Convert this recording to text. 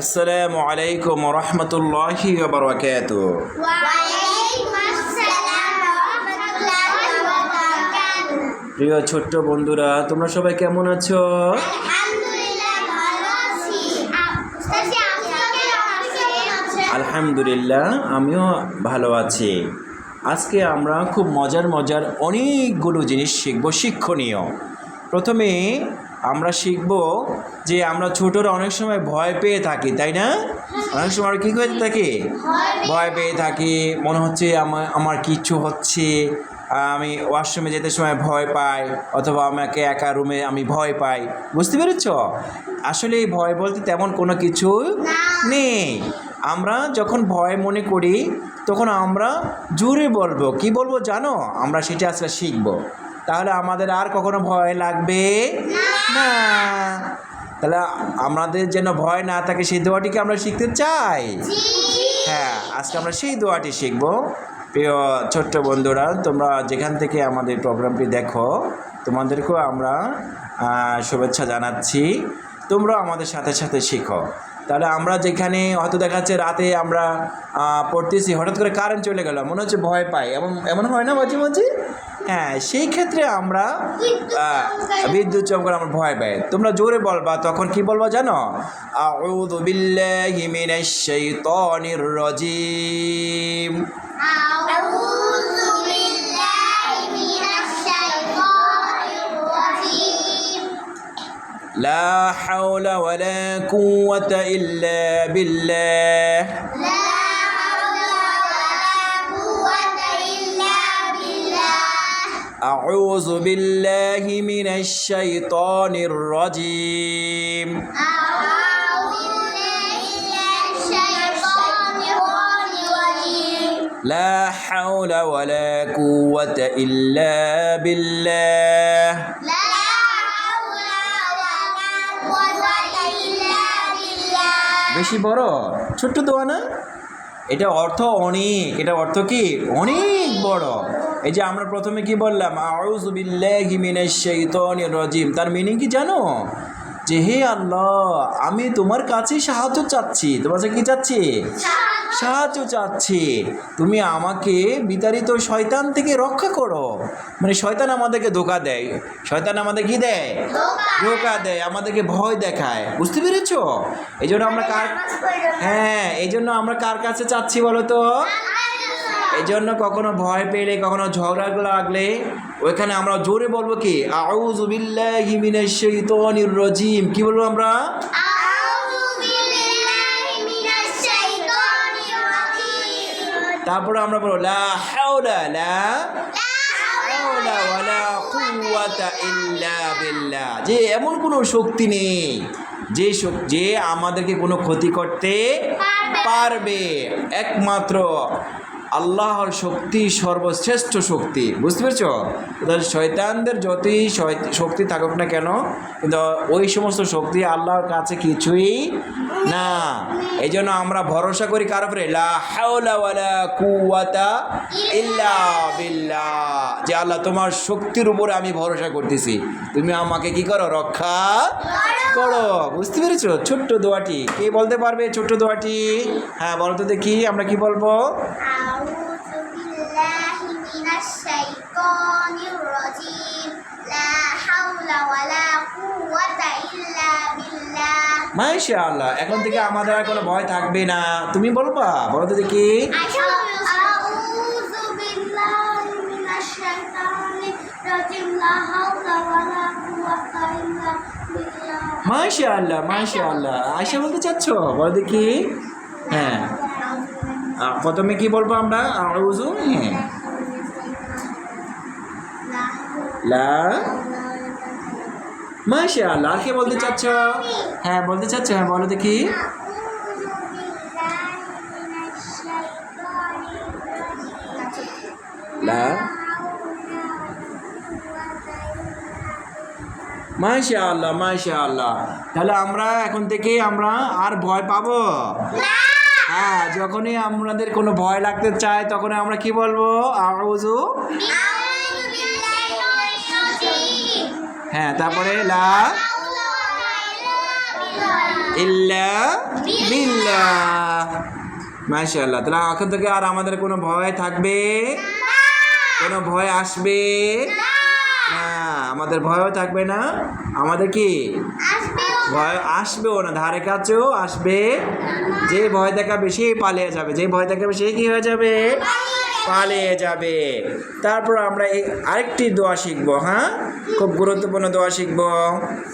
আসসালামু আলাইকুম রহমতুল্লাহি বারকাত প্রিয় ছোট্ট বন্ধুরা, তোমরা সবাই কেমন আছো? আলহামদুলিল্লাহ, আমিও ভালো আছি। আজকে আমরা খুব মজার মজার অনেকগুলো জিনিস শিখব শিক্ষণীয়। প্রথমে আমরা শিখব যে আমরা ছোটরা অনেক সময় ভয় পেয়ে থাকি, তাই না? অনেক সময় কী করে থাকি? ভয় পেয়ে থাকি, মনে হচ্ছে আমার আমার কিচ্ছু হচ্ছে, আমি ওয়াশরুমে যেতে সময় ভয় পাই, অথবা আমাকে একা রুমে আমি ভয় পাই। বুঝতে পেরেছ? আসলে এই ভয় বলতে তেমন কোনো কিছু নেই। আমরা যখন ভয় মনে করি, তখন আমরা জোরে বলব। কি বলব জানো? আমরা সেটা আজকে শিখব। তাহলে আমাদের আর কখনো ভয় লাগবে না। তাহলে আমাদের যেন ভয় না থাকে সেই দোয়াটিকে আমরা শিখতে চাই? হ্যাঁ আজকে আমরা সেই দোয়াটি শিখব। প্রিয় ছোট্ট বন্ধুরা তোমরা যেখান থেকে আমাদের প্রোগ্রামটি দেখো তোমাদেরকেও আমরা শুভেচ্ছা জানাচ্ছি। তোমরাও আমাদের সাথে সাথে শিখো। তাহলে আমরা যেখানে হয়তো দেখা যাচ্ছে রাতে আমরা পড়তেছি হঠাৎ করে কারেন্ট চলে গেল মনে হচ্ছে ভয় পাই। এমন এমন হয় না মাঝে মাঝে? হ্যাঁ সেই ক্ষেত্রে আমরা বিদ্যুৎ চমকার আমরা ভয় পাই। তোমরা জোরে বলবা তখন কি বলবা জানো? আউযু বিল্লাহি মিনাশ শাইতানির রাজিম। আউযু বিল্লাহি মিনাশ শাইতানির রাজীম। লা হাওলা ওয়ালা কুওয়াতা ইল্লা বিল্লাহ। আউযু বিল্লাহি মিনাশ শাইতানির রাজিম আউযু বিল্লাহি মিনাশ শাইতানির রাজীম লা হাওলা ওয়ালা কুওয়াতা ইল্লা বিল্লাহ لا حول ولا قوة إلا بالله বেশি বড় ছোট্ট দোয়া না এটা অর্থ অনেক এটা অর্থ কি অনেক বড় এই যে আমরা প্রথমে কি বললাম? রাজিম। তার মিনিং কি জানো? যে হে আল্লাহ আমি তোমার কাছে সাহায্য চাচ্ছি। তোমার কাছে কি চাচ্ছি? সাহায্য চাচ্ছি। তুমি আমাকে বিতাড়িত শয়তান থেকে রক্ষা করো। মানে শয়তান আমাদেরকে ধোকা দেয়। শয়তান আমাদের কি দেয়? ধোকা দেয় আমাদেরকে ভয় দেখায়। বুঝতে পেরেছ? এই জন্য আমরা কার হ্যাঁ এই জন্য আমরা কার কাছে চাচ্ছি বলো তো? এজন্য কখনো ভয় পেলে কখনো ঝগড়া লাগলে ওইখানে আমরা জোরে বলব কি? রজিম। কি বলব আমরা? তারপরে আমরা বলব লা হাওলা লা যে এমন কোনো শক্তি নেই যে যে আমাদেরকে কোনো ক্ষতি করতে পারবে। একমাত্র আল্লাহর শক্তি সর্বশ্রেষ্ঠ শক্তি। বুঝতে পেরেছ? তাহলে শয়তানদের যতই শক্তি থাকুক না কেন, কিন্তু ওই সমস্ত শক্তি আল্লাহর কাছে কিছুই না এই জন্য আমরা ভরসা করি কার উপরে? যে আল্লাহ তোমার শক্তির উপরে আমি ভরসা করতেছি। তুমি আমাকে কি করো? রক্ষা করো। বুঝতে পেরেছ? ছোট্ট দোয়াটি। কে বলতে পারবে ছোট্ট দোয়াটি? হ্যাঁ বলতো দেখি আমরা কি বলব? মাইশা আল্লাহ এখন থেকে আমাদের আর কোনো ভয় থাকবে না। তুমি বলবা, বলো তো দেখি। মাশা আল্লাহ মাশা আল্লাহ আয়সা বলতে চাচ্ছ? বলো দেখি। হ্যাঁ। প্রথমে কি বলব আমরা? আউজু হ্যাঁ। লা মাশা আল্লাহ আর কে বলতে চাচ্ছ? হ্যাঁ বলতে চাচ্ছ হ্যাঁ বলো দেখি। লা মাশা আল্লাহ মাশা আল্লাহ তাহলে আমরা এখন থেকে আমরা আর ভয় পাবো? হ্যাঁ যখনই আমাদের কোনো ভয় লাগতে চায় তখন আমরা কি বলব? আউযু হ্যাঁ তারপরে লা ইল্লা মাশাআল্লাহ, তাহলে এখন থেকে আর আমাদের কোনো ভয় থাকবে? কোনো ভয় আসবে? না, আমাদের ভয়ও থাকবে না। আমাদের কি? ভয় আসবেও না। ধারে কাছেও আসবে। যে ভয় দেখাবে সেই পালিয়ে যাবে। যে ভয় দেখাবে সেই কি হয়ে যাবে? পালিয়ে যাবে। তারপর আমরা এই আরেকটি দোয়া শিখব হ্যাঁ? খুব গুরুত্বপূর্ণ দোয়া শিখব।